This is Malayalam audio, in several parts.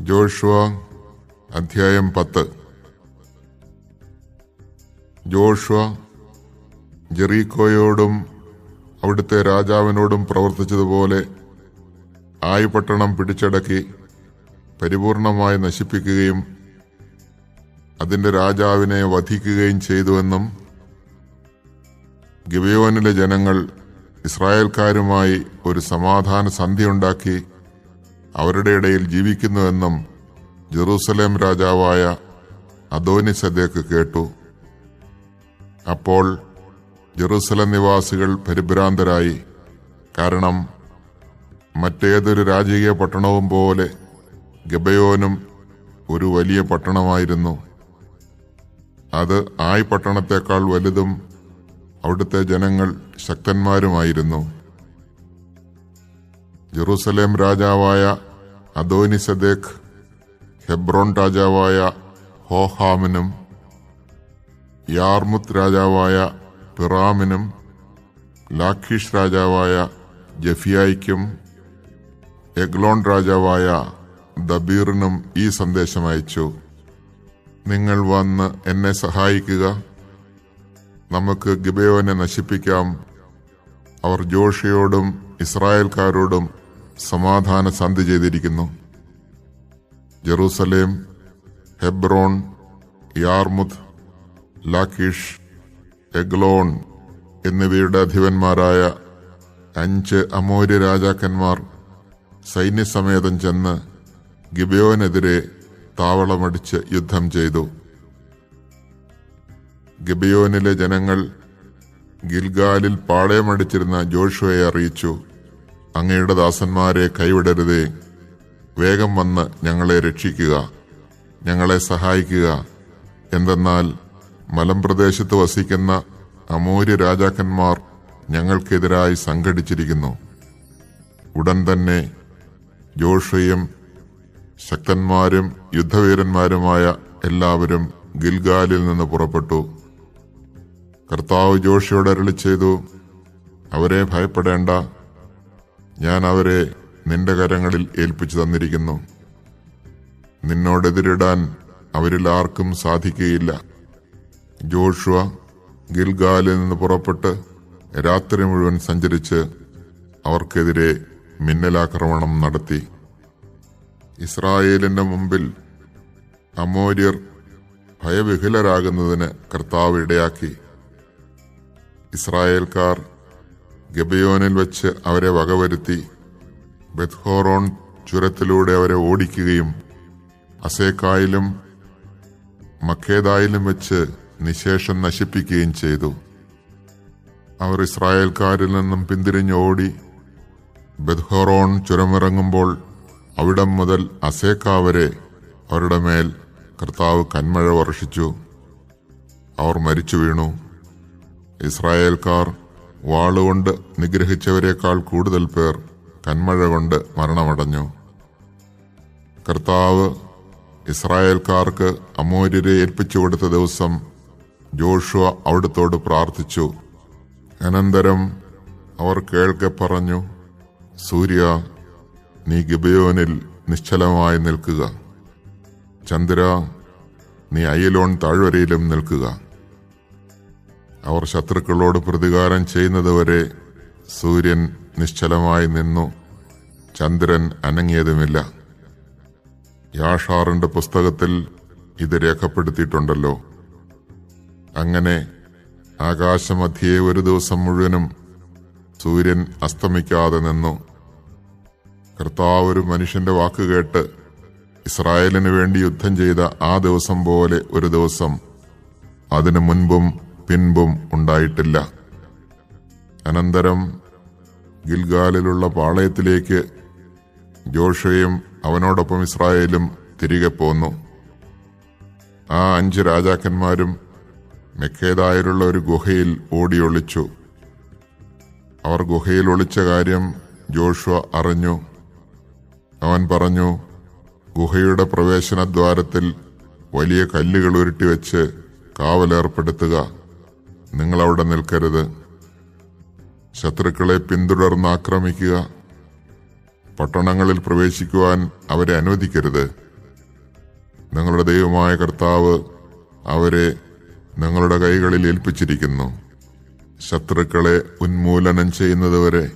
ജോഷുവ അധ്യായം പത്ത്. ജോഷുവ ജെറീക്കോയോടും അവിടുത്തെ രാജാവിനോടും പ്രവർത്തിച്ചതുപോലെ ആയി പട്ടണം പിടിച്ചടക്കി പരിപൂർണമായി നശിപ്പിക്കുകയും അതിന്റെ രാജാവിനെ വധിക്കുകയും ചെയ്തുവെന്നും ഗിബയോനിലെ ജനങ്ങൾ ഇസ്രായേൽക്കാരുമായി ഒരു സമാധാന സന്ധിയുണ്ടാക്കി അവരുടെ ഇടയിൽ ജീവിക്കുന്നുവെന്നും ജെറൂസലേം രാജാവായ അദോനി സദേക്ക് കേട്ടു. അപ്പോൾ ജെറൂസലം നിവാസികൾ പരിഭ്രാന്തരായി. കാരണം മറ്റേതൊരു രാജകീയ പട്ടണവും പോലെ ഗബയോനും ഒരു വലിയ പട്ടണമായിരുന്നു. അത് ആയി പട്ടണത്തെക്കാൾ വലുതും അവിടുത്തെ ജനങ്ങൾ ശക്തന്മാരുമായിരുന്നു. ജെറൂസലേം രാജാവായ അദോനി സദേഖ് ഹെബ്രോൺ രാജാവായ ഹോഹാമിനും യാർമുത്ത് രാജാവായ പിറാമിനും ലാഖീഷ് രാജാവായ ജഫിയായിക്കും എഗ്ലോൺ രാജാവായ ദബീറിനും ഈ സന്ദേശം അയച്ചു. നിങ്ങൾ വന്ന് എന്നെ സഹായിക്കുക. നമുക്ക് ഗിബയോനെ നശിപ്പിക്കാം. അവർ ജോഷിയോടും ഇസ്രായേൽക്കാരോടും സമാധാന സന്ധി ചെയ്തിരിക്കുന്നു. Jerusalem Hebron Jarmuth Lachish Eglon എന്നിവയുടെ അധിപന്മാരായ അഞ്ച് അമൂര്യ രാജാക്കന്മാർ സൈന്യസമേതം ചെന്ന് ഗിബയോനെതിരെ താവളമടിച്ച് യുദ്ധം ചെയ്തു. ഗിബയോനിലെ ജനങ്ങൾ ഗിൽഗാലിൽ പാളയമടിച്ചിരുന്ന ജോഷുവയെ അറിയിച്ചു. അങ്ങയുടെ ദാസന്മാരെ കൈവിടരുതേ. വേഗം വന്ന് ഞങ്ങളെ രക്ഷിക്കുക. ഞങ്ങളെ സഹായിക്കുക. എന്തെന്നാൽ മലമ്പ്രദേശത്ത് വസിക്കുന്ന അമൂര്യ രാജാക്കന്മാർ ഞങ്ങൾക്കെതിരായി സംഘടിച്ചിരിക്കുന്നു. ഉടൻ തന്നെ ജോഷയും ശക്തന്മാരും യുദ്ധവീരന്മാരുമായ എല്ലാവരും ഗിൽഗാലിൽ നിന്ന് പുറപ്പെട്ടു. കർത്താവ് ജോഷിയോട് അരളി ചെയ്തു അവരെ ഭയപ്പെടേണ്ട. ഞാൻ അവരെ നിന്റെ കരങ്ങളിൽ ഏൽപ്പിച്ചു തന്നിരിക്കുന്നു. നിന്നോടെതിരിടാൻ അവരിൽ ആർക്കും സാധിക്കുകയില്ല. ജോഷുവ ഗിൽഗാലിൽ നിന്ന് പുറപ്പെട്ട് രാത്രി മുഴുവൻ സഞ്ചരിച്ച് അവർക്കെതിരെ മിന്നലാക്രമണം നടത്തി. ഇസ്രായേലിന്റെ മുമ്പിൽ അമോര്യർ ഭയവിഹുലരാകുന്നതിന് കർത്താവ് ഇടയാക്കി. ഇസ്രായേൽക്കാർ ഗബയോനിൽ വെച്ച് അവരെ വകവരുത്തി ബെത്ഹോറോൺ ചുരത്തിലൂടെ അവരെ ഓടിക്കുകയും അസേക്കായിലും മഖേദായിലും വെച്ച് നിശേഷം നശിപ്പിക്കുകയും ചെയ്തു. അവർ ഇസ്രായേൽക്കാരിൽ നിന്നും പിന്തിരിഞ്ഞ് ഓടി ബെത്ഹോറോൺ ചുരമിറങ്ങുമ്പോൾ അവിടം മുതൽ അസേക്ക വരെ അവരുടെ മേൽ കർത്താവ് കന്മഴ വർഷിച്ചു. അവർ മരിച്ചു വീണു. ഇസ്രായേൽക്കാർ വാളുകൊണ്ട് നിഗ്രഹിച്ചവരെക്കാൾ കൂടുതൽ പേർ കന്മഴ കൊണ്ട് മരണമടഞ്ഞു. കർത്താവ് ഇസ്രായേൽക്കാർക്ക് അമോര്യരെ ഏൽപ്പിച്ചു കൊടുത്ത ദിവസം ജോഷുവ അവിടുത്തോട് പ്രാർത്ഥിച്ചു. അനന്തരം അവർ കേൾക്കെ പറഞ്ഞു സൂര്യ നീ ഗിബയോനിൽ നിശ്ചലമായി നിൽക്കുക. ചന്ദ്ര നീ അയലോൺ താഴ്വരയിലും നിൽക്കുക. അവർ ശത്രുക്കളോട് പ്രതികാരം ചെയ്യുന്നതുവരെ സൂര്യൻ നിശ്ചലമായി നിന്നു. ചന്ദ്രൻ അനങ്ങിയതുമില്ല. യാഷാറിന്റെ പുസ്തകത്തിൽ ഇത് രേഖപ്പെടുത്തിയിട്ടുണ്ടല്ലോ. അങ്ങനെ ആകാശമധ്യേ ഒരു ദിവസം മുഴുവനും സൂര്യൻ അസ്തമിക്കാതെ നിന്നു. കർത്താവ് ഒരു മനുഷ്യന്റെ വാക്ക് കേട്ട് ഇസ്രായേലിന് വേണ്ടി യുദ്ധം ചെയ്ത ആ ദിവസം പോലെ ഒരു ദിവസം അതിനു മുൻപും പിൻപും ഉണ്ടായിട്ടില്ല. അനന്തരം ഗിൽഗാലിലുള്ള പാളയത്തിലേക്ക് ജോഷയും അവനോടൊപ്പം ഇസ്രായേലും തിരികെ പോന്നു. ആ അഞ്ച് രാജാക്കന്മാരും മെക്കേതായുള്ള ഒരു ഗുഹയിൽ ഓടിയൊളിച്ചു. അവർ ഗുഹയിൽ ഒളിച്ച കാര്യം ജോഷുവ അറിഞ്ഞു. അവൻ പറഞ്ഞു ഗുഹയുടെ പ്രവേശനദ്വാരത്തിൽ വലിയ കല്ലുകൾ ഉരുട്ടിവെച്ച് കാവലേർപ്പെടുത്തുക. നിങ്ങൾ അവിടെ നിൽക്കരുത്. ശത്രുക്കളെ പിന്തുടർന്ന് ആക്രമിക്കുക. പട്ടണങ്ങളിൽ പ്രവേശിക്കുവാൻ അവരെ അനുവദിക്കരുത്. നിങ്ങളുടെ ദൈവമായ കർത്താവ് അവരെ നിങ്ങളുടെ കൈകളിൽ ഏൽപ്പിച്ചിരിക്കുന്നു. ശത്രുക്കളെ ഉന്മൂലനം ചെയ്യുന്നതുവരെ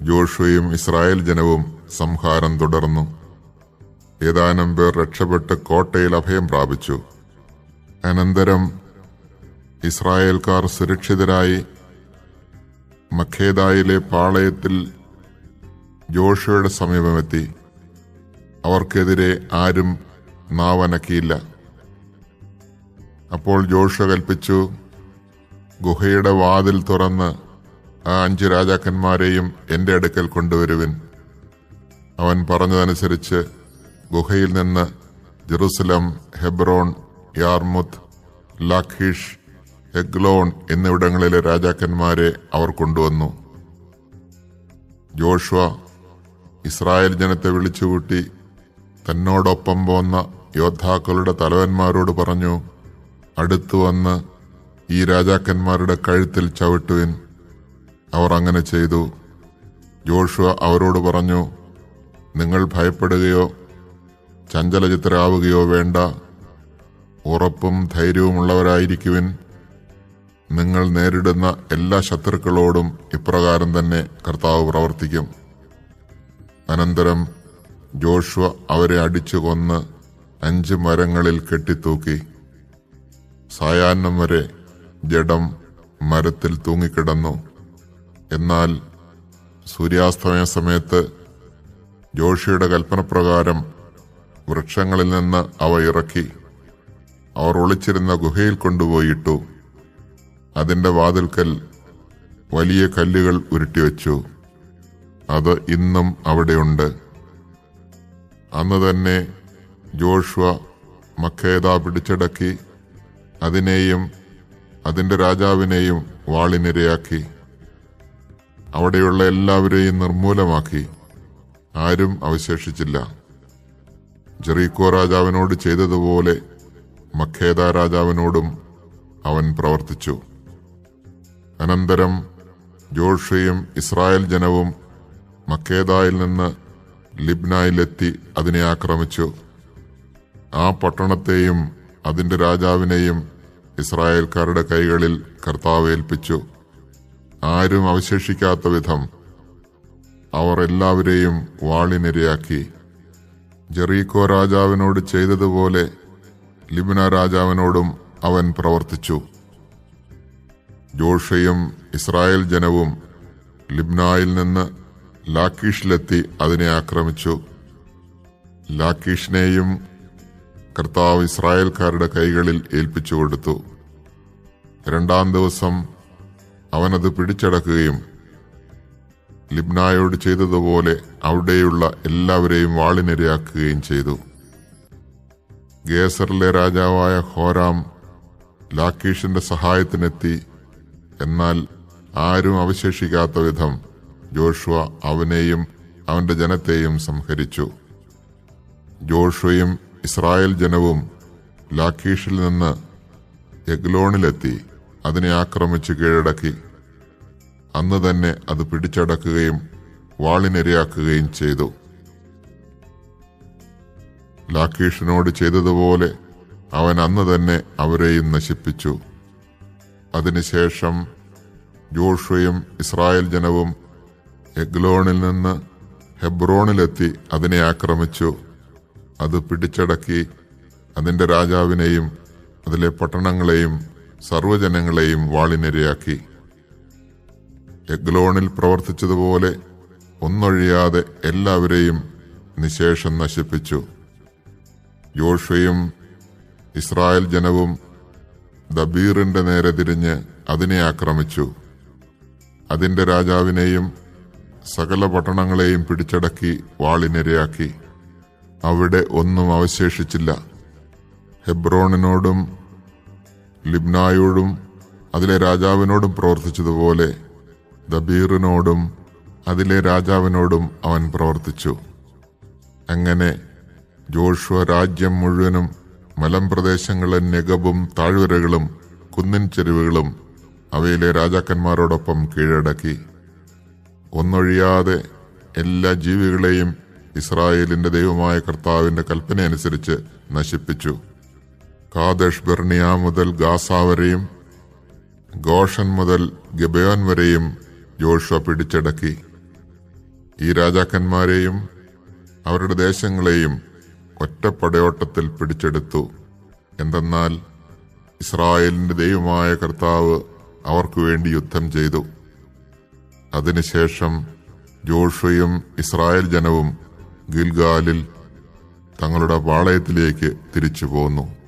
ജോഷുവയും ഇസ്രായേൽ ജനവും സംഹാരം തുടർന്നു. ഏതാനും പേർ രക്ഷപ്പെട്ട് കോട്ടയിൽ അഭയം പ്രാപിച്ചു. അനന്തരം ഇസ്രായേൽക്കാർ സുരക്ഷിതരായി മഖേദായിലെ പാളയത്തിൽ ജോഷയുടെ സമീപമെത്തി. അവർക്കെതിരെ ആരും നാവനക്കിയില്ല. അപ്പോൾ ജോഷ കൽപ്പിച്ചു ഗുഹയുടെ വാതിൽ തുറന്ന് ആ അഞ്ച് രാജാക്കന്മാരെയും എന്റെ അടുക്കൽ കൊണ്ടുവരുവിൻ. അവൻ പറഞ്ഞതനുസരിച്ച് ഗുഹയിൽ നിന്ന് Jerusalem Hebron Jarmuth Lachish Eglon എന്നിവിടങ്ങളിലെ രാജാക്കന്മാരെ അവർ കൊണ്ടുവന്നു. ജോഷുവ ഇസ്രായേൽ ജനത്തെ വിളിച്ചുകൂട്ടി തന്നോടൊപ്പം പോന്ന യോദ്ധാക്കളുടെ തലവന്മാരോട് പറഞ്ഞു അടുത്തു വന്ന് ഈ രാജാക്കന്മാരുടെ കഴുത്തിൽ ചവിട്ടുവിൻ. അവർ അങ്ങനെ ചെയ്തു. ജോഷുവ അവരോട് പറഞ്ഞു നിങ്ങൾ ഭയപ്പെടുകയോ ചഞ്ചലചിത്തരാവുകയോ വേണ്ട. ഉറപ്പും ധൈര്യവുമുള്ളവരായിരിക്കുവിൻ. നിങ്ങൾ നേരിടുന്ന എല്ലാ ശത്രുക്കളോടും ഇപ്രകാരം തന്നെ കർത്താവ് പ്രവർത്തിക്കും. അനന്തരം ജോഷുവ അവരെ അടിച്ചു കൊന്ന് അഞ്ച് മരങ്ങളിൽ കെട്ടിത്തൂക്കി. സായാഹ്നം വരെ ജഡം മരത്തിൽ തൂങ്ങിക്കിടന്നു. എന്നാൽ സൂര്യാസ്തമയ സമയത്ത് ജോഷിയുടെ കൽപ്പനപ്രകാരം വൃക്ഷങ്ങളിൽ നിന്ന് അവ ഇറക്കി. അവർ ഒളിച്ചിരുന്ന ഗുഹയിൽ കൊണ്ടുപോയിട്ടു. അതിന്റെ വാതിൽക്കൽ വലിയ കല്ലുകൾ ഉരുട്ടിവെച്ചു. അത് ഇന്നും അവിടെയുണ്ട്. അന്ന് തന്നെ ജോഷുവ മഖേദ പിടിച്ചടക്കി അതിനെയും അതിന്റെ രാജാവിനെയും വാളിനിരയാക്കി. അവിടെയുള്ള എല്ലാവരെയും നിർമൂലമാക്കി. ആരും അവശേഷിച്ചില്ല. ജെറീക്കോ രാജാവിനോട് ചെയ്തതുപോലെ മഖേദ രാജാവിനോടും അവൻ പ്രവർത്തിച്ചു. അനന്തരം ജോഷയും ഇസ്രായേൽ ജനവും മക്കേദായിൽ നിന്ന് ലിബ്നായിലെത്തി അതിനെ ആക്രമിച്ചു. ആ പട്ടണത്തെയും അതിന്റെ രാജാവിനെയും ഇസ്രായേൽക്കാരുടെ കൈകളിൽ കർത്താവ് ഏൽപ്പിച്ചു. ആരും അവശേഷിക്കാത്ത വിധം അവർ എല്ലാവരെയും വാളിനിരയാക്കി. ജെറീക്കോ രാജാവിനോട് ചെയ്തതുപോലെ ലിബ്ന രാജാവിനോടും അവൻ പ്രവർത്തിച്ചു. ജോഷയും ഇസ്രായേൽ ജനവും ലിബ്നായിൽ നിന്ന് ലാക്കീഷിലെത്തി അതിനെ ആക്രമിച്ചു. ലാക്കീഷിനെയും കർത്താവ് ഇസ്രായേൽക്കാരുടെ കൈകളിൽ ഏൽപ്പിച്ചു കൊടുത്തു. രണ്ടാം ദിവസം അവനത് പിടിച്ചടക്കുകയും ലിബ്നായോട് ചെയ്തതുപോലെ അവിടെയുള്ള എല്ലാവരെയും വാളിനിരയാക്കുകയും ചെയ്തു. ഗേസറിലെ രാജാവായ ഹോരാം ലാക്കീഷിന്റെ സഹായത്തിനെത്തി എന്നാൽ ആരും അവശേഷിക്കാത്ത വിധം ജോഷുവ അവനെയും അവന്റെ ജനത്തെയും സംഹരിച്ചു. ജോഷുവയും ഇസ്രായേൽ ജനവും ലാക്കീഷിൽ നിന്ന് എഗ്ലോണിലെത്തി അതിനെ ആക്രമിച്ച് കീഴടക്കി. അന്ന് തന്നെ അത് പിടിച്ചടക്കുകയും വാളിനിരയാക്കുകയും ചെയ്തു. ലാക്കീഷിനോട് ചെയ്തതുപോലെ അവൻ അന്ന് തന്നെ അവരെയും നശിപ്പിച്ചു. അതിനുശേഷം ജോഷുവയും ഇസ്രായേൽ ജനവും എഗ്ലോണിൽ നിന്ന് ഹെബ്രോണിലെത്തി അതിനെ ആക്രമിച്ചു. അത് പിടിച്ചടക്കി അതിന്റെ രാജാവിനെയും അതിലെ പട്ടണങ്ങളെയും സർവജനങ്ങളെയും വാളിനിരയാക്കി. എഗ്ലോണിൽ പ്രവർത്തിച്ചതുപോലെ ഒന്നൊഴിയാതെ എല്ലാവരെയും നിശേഷം നശിപ്പിച്ചു. യോഷയും ഇസ്രായേൽ ജനവും ദബീറിന്റെ നേരെ തിരിഞ്ഞ് അതിനെ ആക്രമിച്ചു. അതിന്റെ രാജാവിനെയും സകല പട്ടണങ്ങളെയും പിടിച്ചടക്കി വാളിനിരയാക്കി. അവിടെ ഒന്നും അവശേഷിച്ചില്ല. ഹെബ്രോണിനോടും ലിബ്നായോടും അതിലെ രാജാവിനോടും പ്രവർത്തിച്ചതുപോലെ ദബീറിനോടും അതിലെ രാജാവിനോടും അവൻ പ്രവർത്തിച്ചു. അങ്ങനെ ജോഷുവ രാജ്യം മുഴുവനും മലമ്പ്രദേശങ്ങളെ നെഗബും താഴ്വരകളും കുന്നിൻ ചെരുവുകളും അവയിലെ രാജാക്കന്മാരോടൊപ്പം കീഴടക്കി. ഒന്നൊഴിയാതെ എല്ലാ ജീവികളെയും ഇസ്രായേലിന്റെ ദൈവമായ കർത്താവിന്റെ കൽപ്പനയനുസരിച്ച് നശിപ്പിച്ചു. കാദേഷ് ബെർണിയ മുതൽ ഗാസ വരെയും ഗോഷൻ മുതൽ ഗബയോൻ വരെയും ജോഷ പിടിച്ചടക്കി. ഈ രാജാക്കന്മാരെയും അവരുടെ ദേശങ്ങളെയും ഒറ്റപ്പടയോട്ടത്തിൽ പിടിച്ചെടുത്തു. എന്തെന്നാൽ ഇസ്രായേലിന്റെ ദൈവമായ കർത്താവ് അവർക്കു വേണ്ടി യുദ്ധം ചെയ്തു. അതിനുശേഷം ജോഷുയും ഇസ്രായേൽ ജനവും ഗിൽഗാലിൽ തങ്ങളുടെ പാളയത്തിലേക്ക് തിരിച്ചു പോന്നു.